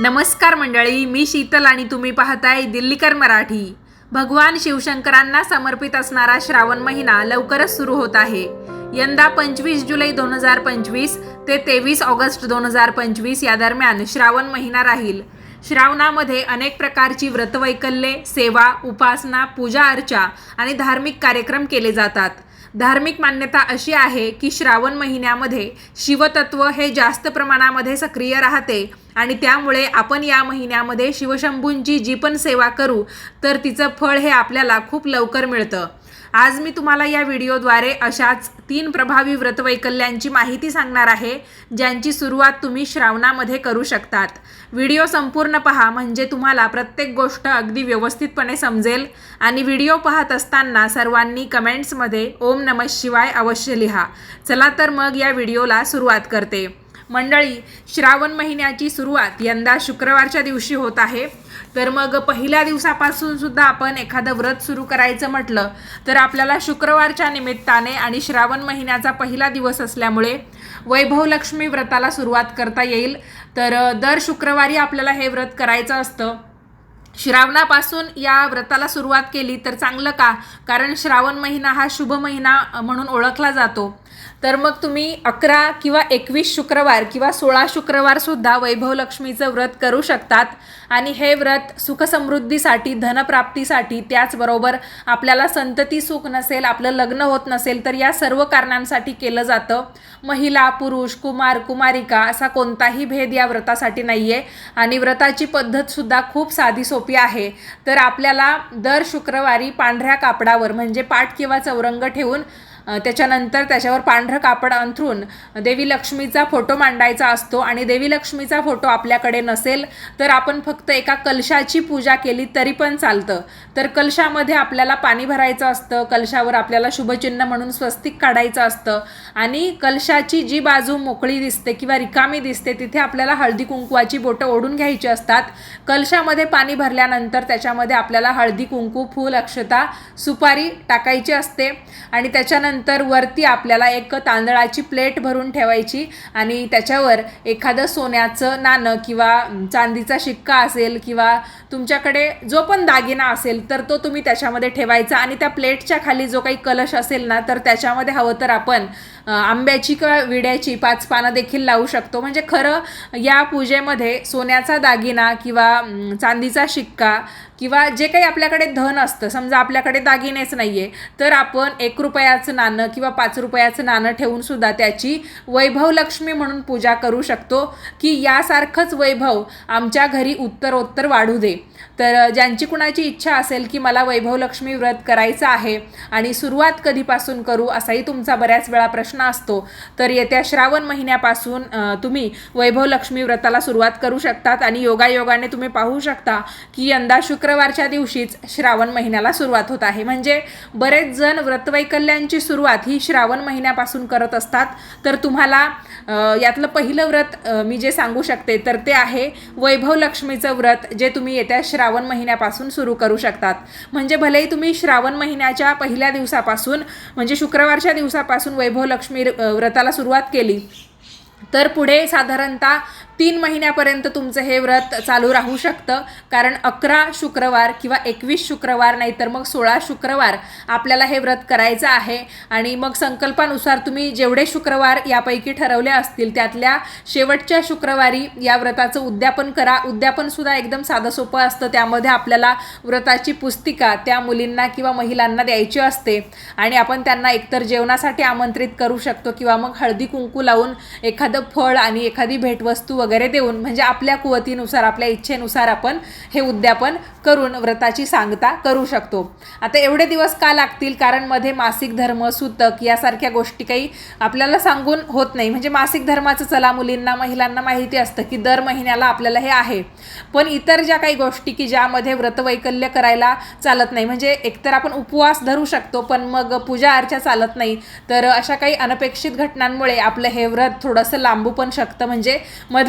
नमस्कार मंडळी मी शीतल आणि तुम्ही पाहताय दिल्लीकर मराठी. भगवान शिवशंकरांना समर्पित असणारा श्रावण महिना लवकरच सुरू होत आहे. यंदा पंचवीस जुलै दोन हजार पंचवीस ते तेवीस ऑगस्ट दोन हजार पंचवीस या दरम्यान श्रावण महिना राहील. श्रावणामध्ये अनेक प्रकारची व्रतवैकल्ये सेवा उपासना पूजा अर्चा आणि धार्मिक कार्यक्रम केले जातात. धार्मिक मान्यता अशी आहे की श्रावण महिन्यामध्ये शिवतत्व हे जास्त प्रमाणामध्ये सक्रिय राहते आणि त्यामुळे आपण या महिन्यामध्ये शिवशंभूंची जी पण सेवा करू तर तिचं फळ हे आपल्याला खूप लवकर मिळतं. आज मी तुम्हाला या व्हिडिओद्वारे अशाच तीन प्रभावी व्रतवैकल्यांची माहिती सांगणार आहे ज्यांची सुरुवात तुम्ही श्रावणामध्ये करू शकतात. व्हिडिओ संपूर्ण पहा म्हणजे तुम्हाला प्रत्येक गोष्ट अगदी व्यवस्थितपणे समजेल. आणि व्हिडिओ पाहत असताना सर्वांनी कमेंट्समध्ये ओम नमः शिवाय अवश्य लिहा. चला तर मग या व्हिडिओला सुरुवात करते. मंडळी श्रावण महिन्याची सुरुवात यंदा शुक्रवारच्या दिवशी होत आहे. तर मग पहिल्या दिवसापासून सुद्धा आपण एखादं व्रत सुरू करायचं म्हटलं तर आपल्याला शुक्रवारच्या निमित्ताने आणि श्रावण महिन्याचा पहिला दिवस असल्यामुळे वैभवलक्ष्मी व्रताला सुरुवात करता येईल. तर दर शुक्रवारी आपल्याला हे व्रत करायचं असतं. श्रावणापासून या व्रताला सुरुवात केली तर चांगलं का? कारण श्रावण महिना हा शुभ महिना म्हणून ओळखला जातो. तर मग तुम्ही अकरा किंवा एकवीस शुक्रवार किंवा सोळा शुक्रवारसुद्धा वैभवलक्ष्मीचं व्रत करू शकतात. आणि हे व्रत सुखसमृद्धीसाठी धनप्राप्तीसाठी त्याचबरोबर आपल्याला संतती सुख नसेल आपलं लग्न होत नसेल तर या सर्व कारणांसाठी केलं जातं. महिला पुरुष कुमार कुमारिका असा कोणताही भेद या व्रतासाठी नाही आहे आणि व्रताची पद्धतसुद्धा खूप साधी सोपी आहे. तर आपल्याला दर शुक्रवारी पांढऱ्या कापडावर म्हणजे पाठ किंवा चौरंग ठेवून त्याच्यानंतर त्याच्यावर पांढरं कापड अंथरून देवी लक्ष्मीचा फोटो मांडायचा असतो आणि देवी लक्ष्मीचा फोटो आपल्याकडे नसेल तर आपण फक्त एका कलशाची पूजा केली तरी पण चालतं. तर कलशामध्ये आपल्याला पाणी भरायचं असतं कलशावर आपल्याला शुभचिन्ह म्हणून स्वस्तिक काढायचं असतं आणि कलशाची जी बाजू मोकळी दिसते किंवा रिकामी दिसते तिथे आपल्याला हळदी कुंकवाची बोटं ओढून घ्यायची असतात. कलशामध्ये पाणी भरल्यानंतर त्याच्यामध्ये आपल्याला हळदी कुंकू फूल अक्षता सुपारी टाकायची असते आणि त्याच्यानंतर वरती आपल्याला एक तांदळाची प्लेट भरून ठेवायची आणि त्याच्यावर एखादं सोन्याचं नाणं किंवा चांदीचा शिक्का असेल किंवा तुमच्याकडे जो पण दागिना असेल तर तो तुम्ही त्याच्यामध्ये ठेवायचा आणि त्या प्लेटच्या खाली जो काही कलश असेल ना तर त्याच्यामध्ये हवं तर आपण आंब्याची किंवा विड्याची पाच पानं देखील लावू शकतो. म्हणजे खरं या पूजेमध्ये सोन्याचा दागिना किंवा चांदीचा शिक्का किंवा जे काही आपल्याकडे धन असतं समजा आपल्याकडे दागिनेच नाही आहे तर आपण एक रुपयाचं नाणं किंवा पाच रुपयाचं नाणं ठेवूनसुद्धा त्याची त्याची वैभवलक्ष्मी म्हणून पूजा करू शकतो की यासारखंच वैभव आमच्या घरी उत्तरोत्तर वाढू दे. तर ज्यांची कुणाची इच्छा असेल की मला वैभवलक्ष्मी व्रत करायचं आहे आणि सुरुवात कधीपासून करू असाही तुमचा बऱ्याच वेळा प्रश्न असतो तर येत्या श्रावण महिन्यापासून तुम्ही तुम्ही वैभवलक्ष्मी व्रताला सुरुवात करू शकतात आणि योगायोगाने तुम्ही पाहू शकता की यंदा शुक्रवारच्या दिवशीच श्रावण महिन्याला सुरुवात होत आहे. म्हणजे बरेच जण व्रतवैकल्यांची सुरुवात ही श्रावण महिन्यापासून करत असतात. तर तुम्हाला यातलं पहिलं व्रत मी जे सांगू शकते तर ते आहे वैभव लक्ष्मीचं व्रत जे तुम्ही येत्या श्रावण महिन्यापासून सुरू करू शकतात. म्हणजे भलेही तुम्ही श्रावण महिन्याच्या पहिल्या दिवसापासून म्हणजे शुक्रवारच्या दिवसापासून वैभव लक्ष्मी व्रताला सुरुवात केली तर पुढे साधारणतः तीन महिन्यापर्यंत तुमचं हे व्रत चालू राहू शकतं. कारण अकरा शुक्रवार किंवा एकवीस शुक्रवार नाही तर मग सोळा शुक्रवार आपल्याला हे व्रत करायचं आहे. आणि मग संकल्पानुसार तुम्ही जेवढे शुक्रवार यापैकी ठरवले असतील त्यातल्या शेवटच्या शुक्रवारी या व्रताचं उद्यापन करा. उद्यापनसुद्धा एकदम साधं सोपं असतं. त्यामध्ये आपल्याला व्रताची पुस्तिका त्या मुलींना किंवा महिलांना द्यायची असते. आणि आपण त्यांना एकतर जेवणासाठी आमंत्रित करू शकतो किंवा मग हळदी कुंकू लावून एखादं फळ आणि एखादी भेटवस्तू वगैरे देऊन म्हणजे आपल्या कुवतीनुसार आपल्या इच्छेनुसार आपण हे उद्यापन करून व्रताची सांगता करू शकतो. आता एवढे दिवस का लागतील? कारण मध्ये मासिक धर्म सूतक यासारख्या गोष्टी काही आपल्याला सांगून होत नाही. म्हणजे मासिक धर्माचं चला मुलींना महिलांना माहिती असतं की दर महिन्याला आपल्याला हे आहे. पण इतर ज्या काही गोष्टी की ज्यामध्ये व्रतवैकल्य करायला चालत नाही म्हणजे एकतर आपण उपवास धरू शकतो पण मग पूजा अर्चा चालत नाही तर अशा काही अनपेक्षित घटनांमुळे आपलं हे व्रत थोडंसं लांबू पण शकतं. म्हणजे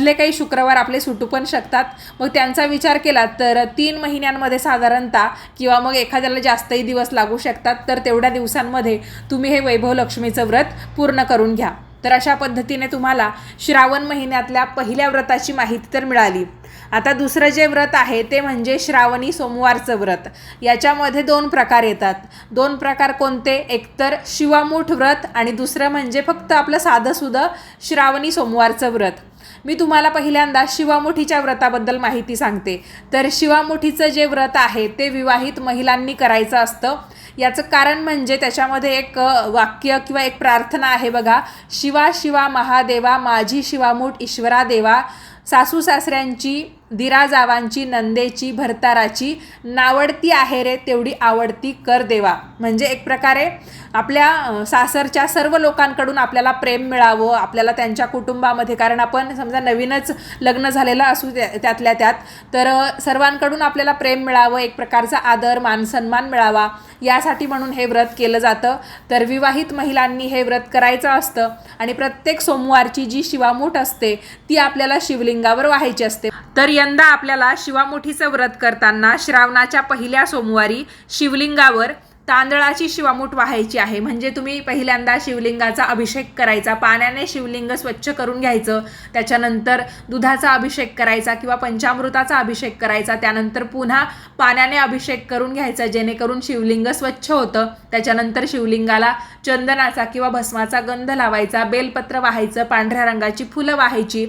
मधले काही शुक्रवार आपले सुटू पण शकतात. मग त्यांचा विचार केला तर तीन महिन्यांमध्ये साधारणतः किंवा मग एखाद्याला जास्तही दिवस लागू शकतात तर तेवढ्या दिवसांमध्ये तुम्ही हे वैभव लक्ष्मीचं व्रत पूर्ण करून घ्या. तर अशा पद्धतीने तुम्हाला श्रावण महिन्यातल्या पहिल्या व्रताची माहिती तर मिळाली. आता दुसरं जे व्रत आहे ते म्हणजे श्रावणी सोमवारचं व्रत. याच्यामध्ये दोन प्रकार येतात. दोन प्रकार कोणते? एकतर शिवामूठ व्रत आणि दुसरं म्हणजे फक्त आपलं साधंसुधं श्रावणी सोमवारचं व्रत. मी तुम्हाला पहिल्यांदा शिवामुठीच्या व्रताबद्दल माहिती सांगते. तर शिवामुठीचं जे व्रत आहे ते विवाहित महिलांनी करायचं असतं. याचं कारण म्हणजे त्याच्यामध्ये एक वाक्य किंवा एक प्रार्थना आहे बघा. शिवा शिवा महादेवा माझी शिवामूठ ईश्वरा देवा सासू सासऱ्यांची दिरा जावांची नंदेची भरताराची नावडती आहे रे तेवढी आवडती कर देवा. म्हणजे एक प्रकारे आपल्या सासरच्या सर्व लोकांकडून आपल्याला प्रेम मिळावं आपल्याला त्यांच्या कुटुंबामध्ये कारण आपण समजा नवीनच लग्न झालेलं असू त्या त्यातल्या त्यात तर सर्वांकडून आपल्याला प्रेम मिळावं एक प्रकारचा आदर मान सन्मान मिळावा यासाठी म्हणून हे व्रत केलं जातं. तर विवाहित महिलांनी हे व्रत करायचं असतं आणि प्रत्येक सोमवारची जी शिवामूठ असते ती आपल्याला शिवलिंगावर व्हायची असते. तर यंदा आपल्याला शिवामुठीचं व्रत करताना श्रावणाच्या पहिल्या सोमवारी शिवलिंगावर तांदळाची शिवामूठ व्हायची आहे. म्हणजे तुम्ही पहिल्यांदा शिवलिंगाचा अभिषेक करायचा पाण्याने शिवलिंग स्वच्छ करून घ्यायचं त्याच्यानंतर दुधाचा अभिषेक करायचा किंवा पंचामृताचा अभिषेक करायचा त्यानंतर पुन्हा पाण्याने अभिषेक करून घ्यायचा जेणेकरून शिवलिंग स्वच्छ होतं. त्याच्यानंतर शिवलिंगाला चंदनाचा किंवा भस्माचा गंध लावायचा बेलपत्र वाहायचं पांढऱ्या रंगाची फुलं वाहायची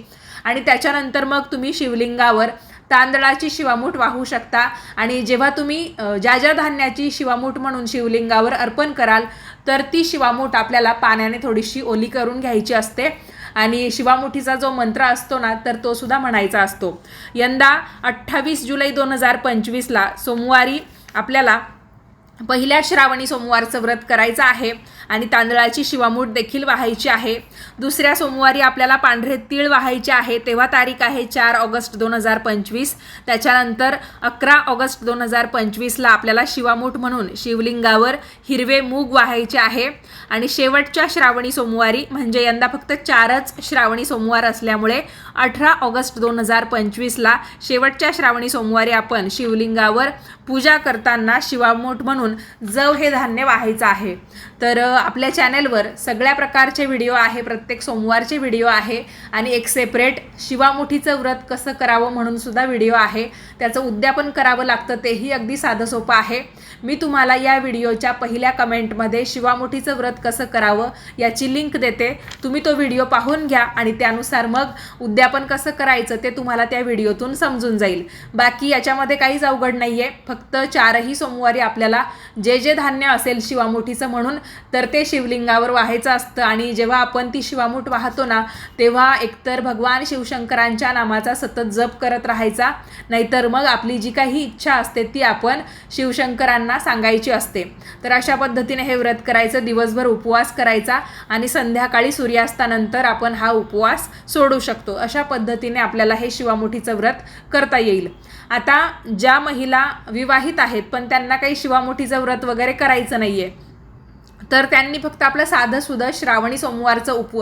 आणि त्याच्यानंतर मग तुम्ही शिवलिंगावर तांदळाची शिवामूठ वाहू शकता. आणि जेव्हा तुम्ही ज्या ज्या धान्याची शिवामूठ म्हणून शिवलिंगावर अर्पण कराल तर ती शिवामूठ आपल्याला पाण्याने थोडीशी ओली करून घ्यायची असते. आणि शिवामुठीचा जो मंत्र असतो ना तर तो सुद्धा म्हणायचा असतो. यंदा अठ्ठावीस जुलै दोन हजार पंचवीसला सोमवारी आपल्याला पहिल्या श्रावणी सोमवारचं व्रत करायचं आहे आणि तांदळाची शिवामूठ देखील वाहायची आहे. दुसऱ्या सोमवारी आपल्याला पांढरे तीळ वाहायचे आहे. तेव्हा तारीख आहे चार ऑगस्ट दोन हजार पंचवीस. त्याच्यानंतर अकरा ऑगस्ट दोन हजार पंचवीसला आपल्याला शिवामूठ म्हणून शिवलिंगावर हिरवे मूग वाहायचे आहे. आणि शेवटच्या श्रावणी सोमवारी म्हणजे यंदा फक्त चारच श्रावणी सोमवार असल्यामुळे अठरा ऑगस्ट दोन हजार पंचवीसला शेवटच्या श्रावणी सोमवारी आपण शिवलिंगावर पूजा करताना शिवामूठ म्हणून जव हे धान्य वाहायचं आहे. तर आपल्या चॅनेलवर सगळ्या प्रकारचे व्हिडिओ आहे प्रत्येक सोमवारचे व्हिडिओ आहे आणि एक सेपरेट शिवामुठीचं व्रत कसं करावं म्हणून सुद्धा व्हिडिओ आहे. त्याचं उद्यापन करावं लागतं तेही अगदी साधं सोपं आहे. मी तुम्हाला या व्हिडिओच्या पहिल्या कमेंटमध्ये शिवामुठीचं व्रत कसं करावं याची लिंक देते. तुम्ही तो व्हिडिओ पाहून घ्या आणि त्यानुसार मग उद्यापन कसं करायचं ते तुम्हाला त्या व्हिडिओतून समजून जाईल. बाकी याच्यामध्ये काहीच अवघड नाही आहे फक्त चारही सोमवारी आपल्याला जे जे धान्य असेल शिवामुठीचं म्हणून तर ते शिवलिंगावर वाहायचं असतं. आणि जेव्हा आपण ती शिवामूठ वाहतो ना तेव्हा एकतर भगवान शिवशंकरांच्या नामाचा सतत जप करत राहायचा. नाहीतर मग आपली जी काही इच्छा असते ती आपण शिवशंकरांना सांगायची असते. तर अशा पद्धतीने हे व्रत करायचं. दिवसभर उपवास करायचा आणि संध्याकाळी सूर्यास्तानंतर आपण हा उपवास सोडू शकतो. अशा पद्धतीने आपल्याला हे शिवामुठीचं व्रत करता येईल. आता ज्या महिला विवाहित आहेत पण त्यांना काही शिवामुठीचं व्रत वगैरे करायचं नाही आहे तर त्यांनी फक्त आपलं साधं सुधं श्रावणी सोमवारचं उप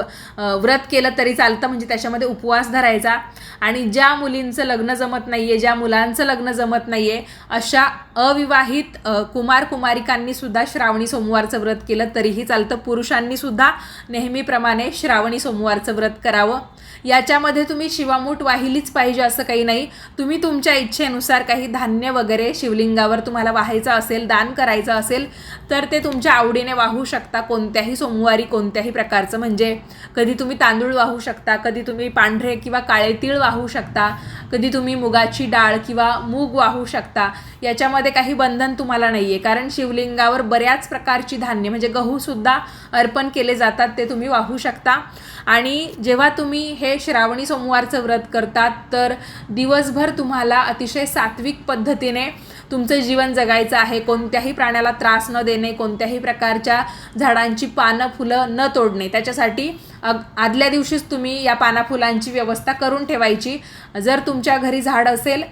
व्रत केलं तरी चालतं म्हणजे त्याच्यामध्ये उपवास धरायचा. आणि ज्या मुलींचं लग्न जमत नाही आहे ज्या मुलांचं लग्न जमत नाही आहे अशा अविवाहित कुमार कुमारिकांनी सुद्धा श्रावणी सोमवारचं व्रत केलं तरीही चालतं. पुरुषांनी सुद्धा नेहमीप्रमाणे श्रावणी सोमवारचं व्रत करावं. याच्यामध्ये तुम्ही शिवामूठ वाहिलीच पाहिजे असं काही नाही. तुम्ही तुमच्या इच्छेनुसार काही धान्य वगैरे शिवलिंगावर तुम्हाला वाहायचं असेल दान करायचं असेल तर ते तुमच्या आवडीने वाहू शकता कोणत्याही सोमवारी कोणत्याही प्रकारचं. म्हणजे कधी तुम्ही तांदूळ वाहू शकता कधी तुम्ही पांढरे किंवा काळे तीळ वाहू शकता कधी तुम्ही मुगाची डाळ किंवा मूग वाहू शकता याच्यामध्ये काही बंधन तुम्हाला नाही आहे कारण शिवलिंगावर बऱ्याच प्रकारची धान्य म्हणजे गहूसुद्धा अर्पण केले जातात ते तुम्ही वाहू शकता. आणि जेव्हा तुम्ही हे श्रावणी सोमवारचं व्रत करतात तर दिवसभर तुम्हाला अतिशय सात्विक पद्धतीने तुमचं जीवन जगायचं आहे कोणत्याही प्राण्याला त्रास न देणे कोणत्याही प्रकारच्या झाडांची पानं फुलं न तोडणे. त्याच्यासाठी अग आदल्या दिवशीच तुम्ही या पाना फुलांची व्यवस्था करून ठेवायची. जर तुमच्या घरी झाड असेल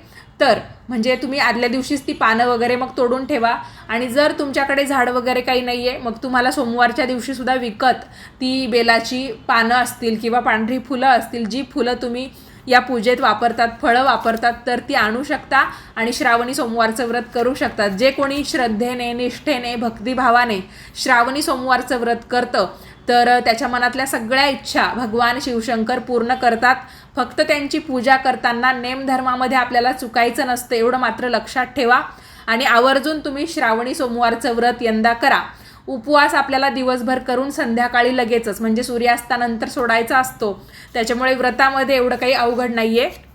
तर म्हणजे तुम्ही आदल्या दिवशीच ती पानं वगैरे मग तोडून ठेवा. आणि जर तुमच्याकडे झाड वगैरे काही नाही आहे मग तुम्हाला सोमवारच्या दिवशीसुद्धा विकत ती बेलाची पानं असतील किंवा पांढरी फुलं असतील जी फुलं तुम्ही या पूजेत वापरतात फळं वापरतात तर ती आणू शकता आणि श्रावणी सोमवारचं व्रत करू शकतात जे कोणी श्रद्धेने निष्ठेने भक्तिभावाने श्रावणी सोमवारचं व्रत करतं तर त्याच्या मनातल्या सगळ्या इच्छा भगवान शिवशंकर पूर्ण करतात. फक्त त्यांची पूजा करताना नेमधर्मामध्ये आपल्याला चुकायचं नसतं एवढं मात्र लक्षात ठेवा. आणि आवर्जून तुम्ही श्रावणी सोमवारचं व्रत यंदा करा. उपवास आपल्याला दिवसभर करून संध्याकाळी लगेचच म्हणजे सूर्यास्तानंतर सोडायचा असतो. त्याच्यामुळे व्रतामध्ये एवढं काही अवघड नाही आहे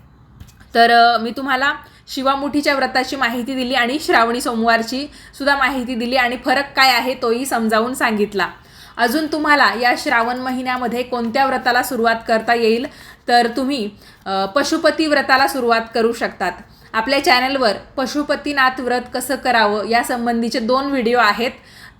तर मी तुम्हाला शिवामुठीच्या व्रताची माहिती दिली आणि श्रावणी सोमवारची सुद्धा माहिती दिली आणि फरक काय आहे तोही समजावून सांगितला. अजून तुम्हाला या श्रावण महिन्यामध्ये कोणत्या व्रताला सुरुवात करता येईल? तर तुम्ही पशुपती व्रताला सुरुवात करू शकतात. आपल्या चॅनलवर पशुपतीनाथ व्रत कसं करावं या संबंधीचे दोन व्हिडिओ आहेत.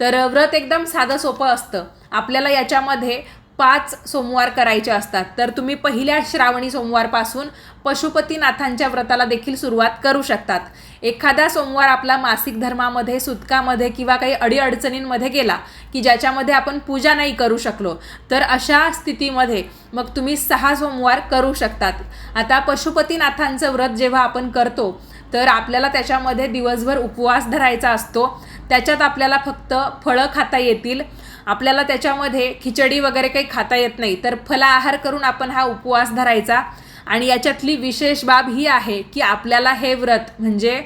तर व्रत एकदम साधं सोपं असतं. आपल्याला याच्यामध्ये पाच सोमवार करायचे असतात. तर तुम्ही पहिल्या श्रावणी सोमवारपासून पशुपतीनाथांच्या व्रताला देखील सुरुवात करू शकतात. एखादा सोमवार आपला मासिक धर्मामध्ये सुतकामध्ये किंवा काही अडीअडचणींमध्ये गेला की ज्याच्यामध्ये आपण पूजा नाही करू शकलो तर अशा स्थितीमध्ये मग तुम्ही सहा सोमवार करू शकतात. आता पशुपतीनाथांचं व्रत जेव्हा आपण करतो तर आपल्याला त्याच्यामध्ये दिवसभर उपवास धरायचा असतो. त्याच्यात आपल्याला फक्त फळं खाता येतील. आपल्याला त्याच्यामध्ये खिचडी वगैरे काही खाता येत नाही. तर फलाहार करून आपण हा उपवास धरायचा. आणि याच्यातली विशेष बाब ही आहे की आपल्याला हे व्रत म्हणजे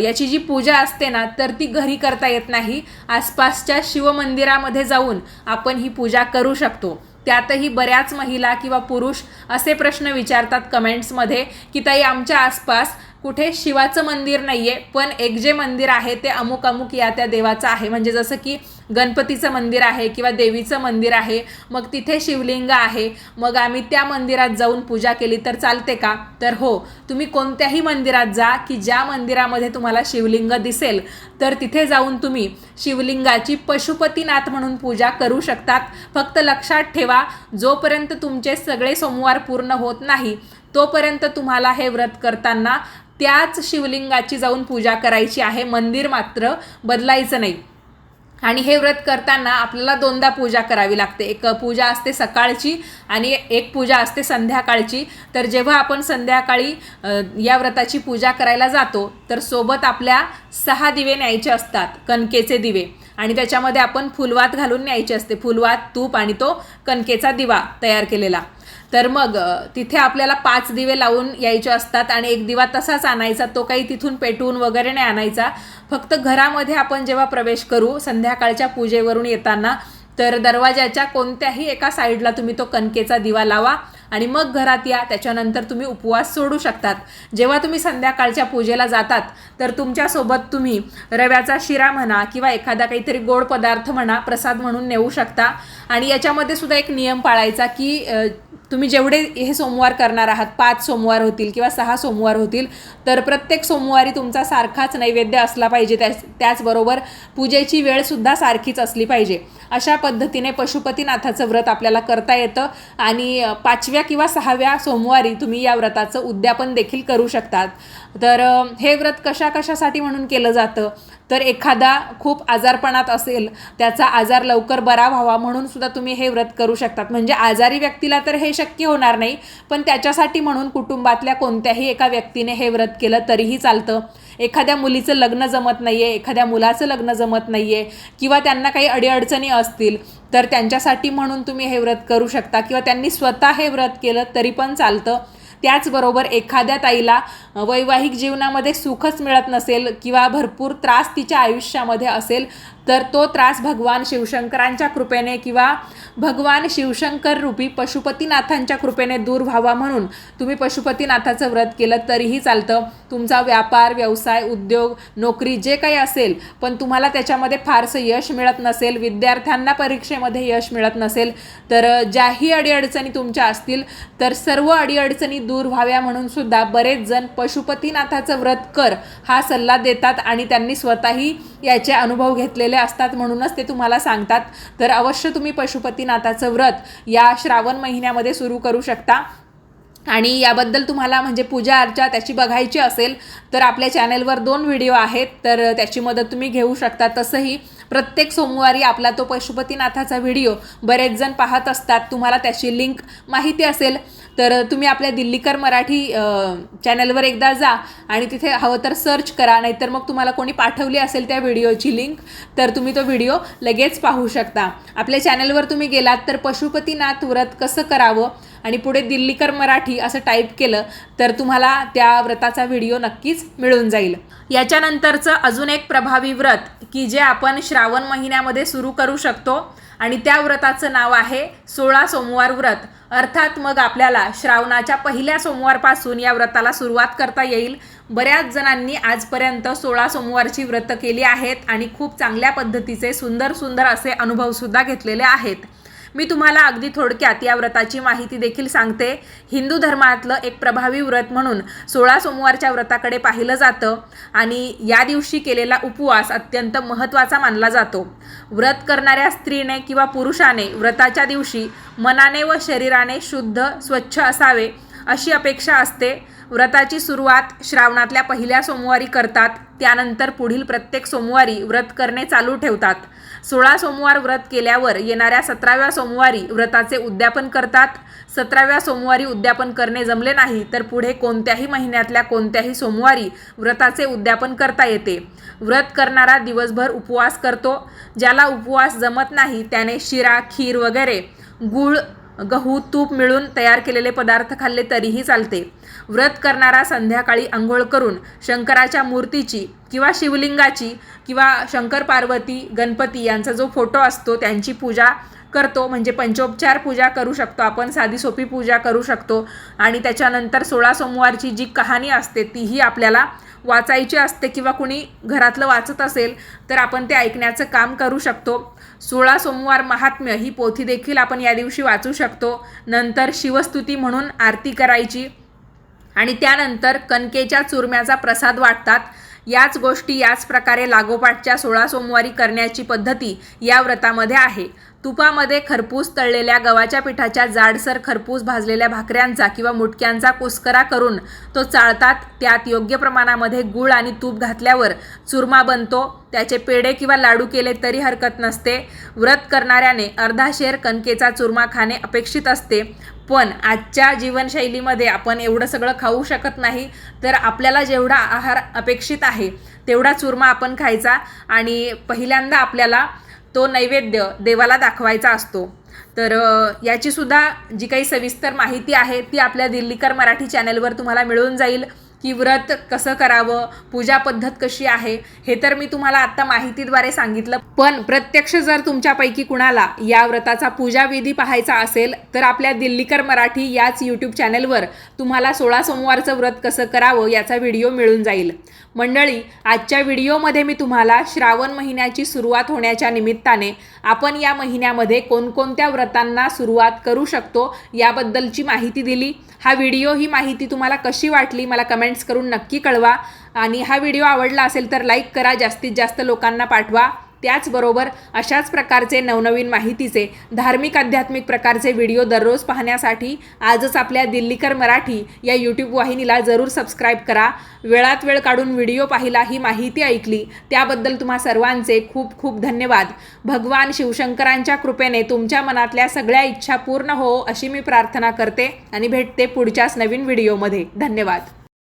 याची जी पूजा असते ना तर ती घरी करता येत नाही. आसपासच्या शिवमंदिरामध्ये जाऊन आपण ही पूजा करू शकतो. त्यातही बऱ्याच महिला किंवा पुरुष असे प्रश्न विचारतात कमेंट्समध्ये की ताई आमच्या आसपास कुठे शिवाचं मंदिर नाही आहे पण एक जे मंदिर आहे ते अमुक अमुक या त्या देवाचं आहे. म्हणजे जसं की गणपतीचं मंदिर आहे किंवा देवीचं मंदिर आहे मग तिथे शिवलिंग आहे मग आम्ही त्या मंदिरात जाऊन पूजा केली तर चालते का? तर हो तुम्ही कोणत्याही मंदिरात जा की ज्या मंदिरामध्ये तुम्हाला शिवलिंग दिसेल तर तिथे जाऊन तुम्ही शिवलिंगाची पशुपतीनाथ म्हणून पूजा करू शकतात. फक्त लक्षात ठेवा जोपर्यंत तुमचे सगळे सोमवार पूर्ण होत नाही तोपर्यंत तुम्हाला हे व्रत करताना त्याच शिवलिंगाची जाऊन पूजा करायची आहे. मंदिर मात्र बदलायचं नाही. आणि हे व्रत करताना आपल्याला दोनदा पूजा करावी लागते. एक पूजा असते सकाळची आणि एक पूजा असते संध्याकाळची. तर जेव्हा आपण संध्याकाळी या व्रताची पूजा करायला जातो तर सोबत आपल्या सहा दिवे न्यायचे असतात कणकेचे दिवे. आणि त्याच्यामध्ये आपण फुलवात घालून न्यायचे असते. फुलवात तूप आणि तो कणकेचा दिवा तयार केलेला. तर मग तिथे आपल्याला पाच दिवे लावून यायचे असतात आणि एक दिवा तसाच आणायचा तो काही तिथून पेटवून वगैरे नाही आणायचा. फक्त घरामध्ये आपण जेव्हा प्रवेश करू संध्याकाळच्या पूजेवरून येताना तर दरवाजाच्या कोणत्याही एका साईडला तुम्ही तो कणकेचा दिवा लावा आणि मग घरात या. त्याच्यानंतर तुम्ही उपवास सोडू शकतात. जेव्हा तुम्ही संध्याकाळच्या पूजेला जातात तर तुमच्यासोबत तुम्ही रव्याचा शिरा म्हणा किंवा एखादा काहीतरी गोड पदार्थ म्हणा प्रसाद म्हणून नेऊ शकता. आणि याच्यामध्ये सुद्धा एक नियम पाळायचा की तुम्ही जेवढे हे सोमवार करणार आहात पाच सोमवार होतील किंवा सहा सोमवार होतील तर प्रत्येक सोमवारी तुमचा सारखाच नैवेद्य असला पाहिजे. त्याच त्याचबरोबर पूजेची वेळसुद्धा सारखीच असली पाहिजे. अशा पद्धतीने पशुपतीनाथाचं व्रत आपल्याला करता येतं आणि पाचव्या किंवा सहाव्या सोमवारी तुम्ही या व्रताचं उद्यापन देखील करू शकतात. तर हे व्रत कशा कशासाठी म्हणून केलं जातं? तर एखादा खूप आजारपणात असेल त्याचा आजार लवकर बरा व्हावा म्हणून सुद्धा तुम्ही हे व्रत करू शकतात. म्हणजे आजारी व्यक्तीला तर हे शक्य होणार नाही पण त्याच्यासाठी म्हणून कुटुंबातल्या कोणत्याही एका व्यक्तीने हे व्रत केलं तरीही चालतं. एखाद्या मुलीचं लग्न जमत नाही आहे एखाद्या मुलाचं लग्न जमत नाही आहे किंवा त्यांना काही अडीअडचणी असतील तर त्यांच्यासाठी म्हणून तुम्ही हे व्रत करू शकता किंवा त्यांनी स्वतः हे व्रत केलं तरी पण चालतं. त्याचबरोबर एखाद्या ताईला वैवाहिक जीवनामध्ये सुखच मिळत नसेल किंवा भरपूर त्रास तिच्या आयुष्यामध्ये असेल तर तो त्रास भगवान शिवशंकरांच्या कृपेने किंवा भगवान शिवशंकर रूपी पशुपतीनाथांच्या कृपेने दूर व्हावा म्हणून तुम्ही पशुपतीनाथाचं व्रत केलं तरीही चालतं. तुमचा व्यापार व्यवसाय उद्योग नोकरी जे काही असेल पण तुम्हाला त्याच्यामध्ये फारसं यश मिळत नसेल विद्यार्थ्यांना परीक्षेमध्ये यश मिळत नसेल तर ज्याही अडीअडचणी तुमच्या असतील तर सर्व अडीअडचणी दूर व्हाव्या म्हणून सुद्धा बरेच जण पशुपतीनाथाचं व्रत कर हा सल्ला देतात आणि त्यांनी स्वतःही याचे अनुभव घेतलेले असतात म्हणूनच ते तुम्हाला सांगतात. तर अवश्य तुम्ही पशुपतीनाथाचं व्रत या श्रावण महिन्यामध्ये सुरू करू शकता. आणि याबद्दल तुम्हाला म्हणजे पूजा अर्चा त्याची बघायची असेल तर आपल्या चॅनेलवर दोन व्हिडिओ आहेत. तर त्याची मदत तुम्ही घेऊ शकता. तसंही प्रत्येक सोमवारी आपला तो पशुपतीनाथाचा व्हिडिओ बरेच जण पाहत असतात. तुम्हाला त्याची लिंक माहिती असेल. तर तुम्ही आपल्या दिल्लीकर मराठी चॅनलवर एकदा जा आणि तिथे हवं तर सर्च करा नाहीतर मग तुम्हाला कोणी पाठवली असेल त्या व्हिडिओची लिंक तर तुम्ही तो व्हिडिओ लगेच पाहू शकता. आपल्या चॅनलवर तुम्ही गेलात तर पशुपतीनाथ व्रत कसं करावं आणि पुढे दिल्लीकर मराठी असं टाईप केलं तर तुम्हाला त्या व्रताचा व्हिडिओ नक्कीच मिळून जाईल. याच्यानंतरचं अजून एक प्रभावी व्रत की जे आपण श्रावण महिन्यामध्ये सुरू करू शकतो. आणि त्या व्रताचं नाव आहे सोळा सोमवार व्रत. अर्थात मग आपल्याला श्रावणाच्या पहिल्या सोमवारपासून या व्रताला सुरुवात करता येईल. बऱ्याच जणांनी आजपर्यंत सोळा सोमवारची व्रत केली आहेत आणि खूप चांगल्या पद्धतीचे सुंदर सुंदर असे अनुभवसुद्धा घेतलेले आहेत. मी तुम्हाला अगदी थोडक्यात या व्रताची माहिती देखील सांगते. हिंदू धर्मातलं एक प्रभावी व्रत म्हणून सोळा सोमवारच्या व्रताकडे पाहिलं जातं आणि या दिवशी केलेला उपवास अत्यंत महत्त्वाचा मानला जातो. व्रत करणाऱ्या स्त्रीने किंवा पुरुषाने व्रताच्या दिवशी मनाने व शरीराने शुद्ध स्वच्छ असावे अशी अपेक्षा असते. व्रताची सुरुवात श्रावणातल्या पहिल्या सोमवारी करतात त्यानंतर पुढील प्रत्येक सोमवारी व्रत करणे चालू ठेवतात. सोळा सोमवार व्रत केल्यावर येणाऱ्या सतराव्या सोमवारी व्रताचे उद्यापन करतात. सतराव्या सोमवारी उद्यापन करणे जमले नाही तर पुढे कोणत्याही महिन्यातल्या कोणत्याही सोमवारी व्रताचे उद्यापन करता येते. व्रत करणारा दिवसभर उपवास करतो. ज्याला उपवास जमत नाही त्याने शिरा खीर वगैरे गूळ गहू तूप मिळून तयार केलेले पदार्थ खाल्ले तरीही चालते. व्रत करणारा संध्याकाळी आंघोळ करून शंकराच्या मूर्तीची किंवा शिवलिंगाची किंवा शंकर पार्वती गणपती यांचा जो फोटो असतो त्यांची पूजा करतो. म्हणजे पंचोपचार पूजा करू शकतो आपण साधी सोपी पूजा करू शकतो. आणि त्याच्यानंतर सोळा सोमवारची जी कहाणी असते तीही आपल्याला वाचायची असते किंवा कुणी घरातलं वाचत असेल तर आपण ते ऐकण्याचं काम करू शकतो. सोळा सोमवार महात्म्य ही पोथी देखील आपण या दिवशी वाचू शकतो. नंतर शिवस्तुती म्हणून आरती करायची. आणि त्यानंतर कणकेच्या चुरम्याचा प्रसाद वाटतात. याच गोष्टी याच प्रकारे लागोपाठच्या सोळा सोमवारी करण्याची पद्धती या व्रतामध्ये आहे. तुपामध्ये खरपूस तळलेल्या गव्हाच्या पिठाच्या जाडसर खरपूस भाजलेल्या भाकऱ्यांचा किंवा मुटक्यांचा कुस्करा करून तो चाळतात. त्यात योग्य प्रमाणामध्ये गूळ आणि तूप घातल्यावर चुरमा बनतो. त्याचे पेढे किंवा लाडू केले तरी हरकत नसते. व्रत करणाऱ्याने अर्धा शेर कणकेचा चुरमा खाणे अपेक्षित असते. पण आजच्या जीवनशैलीमध्ये आपण एवढं सगळं खाऊ शकत नाही तर आपल्याला जेवढा आहार अपेक्षित आहे तेवढा चुरमा आपण खायचा. आणि पहिल्यांदा आपल्याला तो नैवेद्य देवाला दाखवायचा असतो. तर याची सुद्धा जी काही सविस्तर माहिती आहे ती आपल्या दिल्लीकर मराठी चॅनलवर तुम्हाला मिळून जाईल की व्रत कसं करावं पूजा पद्धत कशी आहे हे तर मी तुम्हाला आत्ता माहितीद्वारे सांगितलं. पण प्रत्यक्ष जर तुमच्यापैकी कुणाला या व्रताचा पूजाविधी पाहायचा असेल तर आपल्या दिल्लीकर मराठी याच यूट्यूब चॅनलवर तुम्हाला सोळा सोमवारचं व्रत कसं करावं याचा व्हिडिओ मिळून जाईल. मंडळी आजच्या व्हिडिओमध्ये मी तुम्हाला श्रावण महिन्याची सुरुवात होण्याच्या निमित्ताने आपण या महिन्यामध्ये कोणकोणत्या व्रतांना सुरुवात करू शकतो याबद्दलची माहिती दिली. हा व्हिडिओ ही माहिती तुम्हाला कशी वाटली मला कमेंट्स करून नक्की कळवा. आणि हा व्हिडिओ आवडला असेल तर लाईक करा जास्तीत जास्त लोकांना पाठवा. त्याचबरोबर अशाच प्रकारचे नवनवीन माहितीचे धार्मिक आध्यात्मिक प्रकारचे व्हिडिओ दररोज पाहण्यासाठी आजच आपल्या दिल्लीकर मराठी या यूट्यूब वाहिनीला जरूर सबस्क्राईब करा. वेळात वेळ काढून व्हिडिओ पाहिला ही माहिती ऐकली त्याबद्दल तुम्हा सर्वांचे खूप खूप धन्यवाद. भगवान शिवशंकरांच्या कृपेने तुमच्या मनातल्या सगळ्या इच्छा पूर्ण हो अशी मी प्रार्थना करते आणि भेटते पुढच्याच नवीन व्हिडिओमध्ये. धन्यवाद.